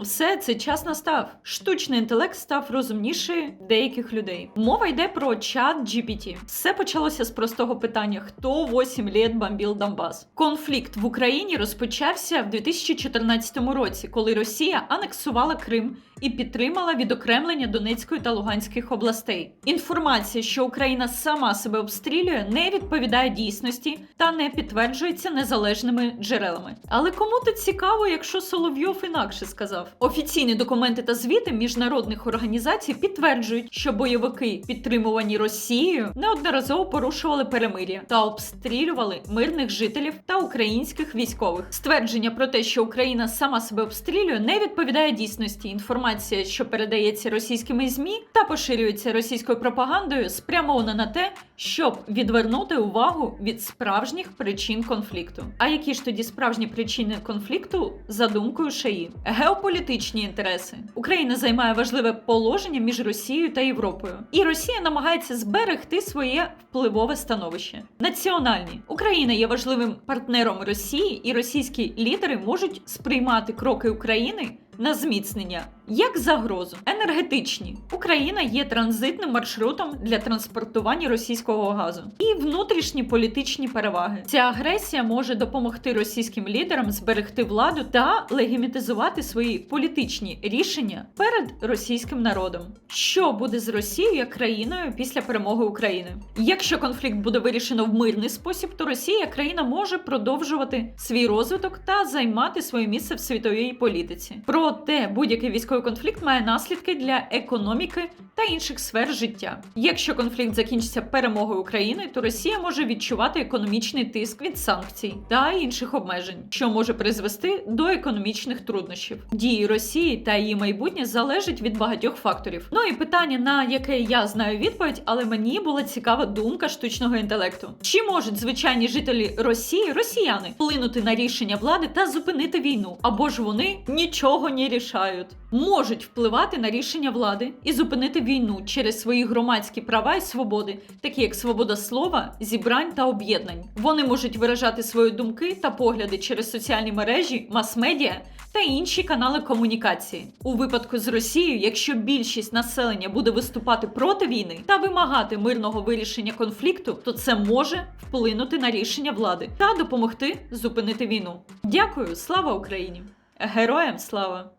Все, цей час настав. Штучний інтелект став розумніше деяких людей. Мова йде про чат GPT. Все почалося з простого питання: хто 8 літ бомбив Донбас? Конфлікт в Україні розпочався в 2014 році, коли Росія анексувала Крим і підтримала відокремлення Донецької та Луганських областей. Інформація, що Україна сама себе обстрілює, не відповідає дійсності та не підтверджується незалежними джерелами. Але кому то цікаво, якщо Соловйов інакше сказав. Офіційні документи та звіти міжнародних організацій підтверджують, що бойовики, підтримувані Росією, неодноразово порушували перемир'я та обстрілювали мирних жителів та українських військових. Ствердження про те, що Україна сама себе обстрілює, не відповідає дійсності. Інформація, що передається російськими змі та поширюється російською пропагандою, спрямована на те, щоб відвернути увагу від справжніх причин конфлікту. А які ж тоді справжні причини конфлікту за думкою ШАІ? Геополітичні інтереси. Україна займає важливе положення між Росією та Європою, і Росія намагається зберегти своє впливове становище. Національні Україна є важливим партнером Росії, і російські лідери можуть сприймати кроки України на зміцнення як загрозу. Енергетичні Україна є транзитним маршрутом для транспортування російського газу і внутрішні політичні переваги. Ця агресія може допомогти російським лідерам зберегти владу та легімітизувати свої політичні рішення перед російським народом. Що буде з Росією як країною після перемоги України? Якщо конфлікт буде вирішено в мирний спосіб, то Росія країна може продовжувати свій розвиток та займати своє місце в світовій політиці. Проте будь-який військовий конфлікт має наслідки для економіки та інших сфер життя. Якщо конфлікт закінчиться перемогою України, то Росія може відчувати економічний тиск від санкцій та інших обмежень, що може призвести до економічних труднощів. Дії Росії та її майбутнє залежать від багатьох факторів. Ну і питання, на яке я знаю відповідь, але мені була цікава думка штучного інтелекту. Чи можуть звичайні жителі Росії, росіяни, вплинути на рішення влади та зупинити війну? Або ж вони нічого не рішають, можуть впливати на рішення влади і зупинити війну через свої громадські права і свободи, такі як свобода слова, зібрань та об'єднань. Вони можуть виражати свої думки та погляди через соціальні мережі, мас-медіа та інші канали комунікації. У випадку з Росією, якщо більшість населення буде виступати проти війни та вимагати мирного вирішення конфлікту, то це може вплинути на рішення влади та допомогти зупинити війну. Дякую, слава Україні! Героям слава!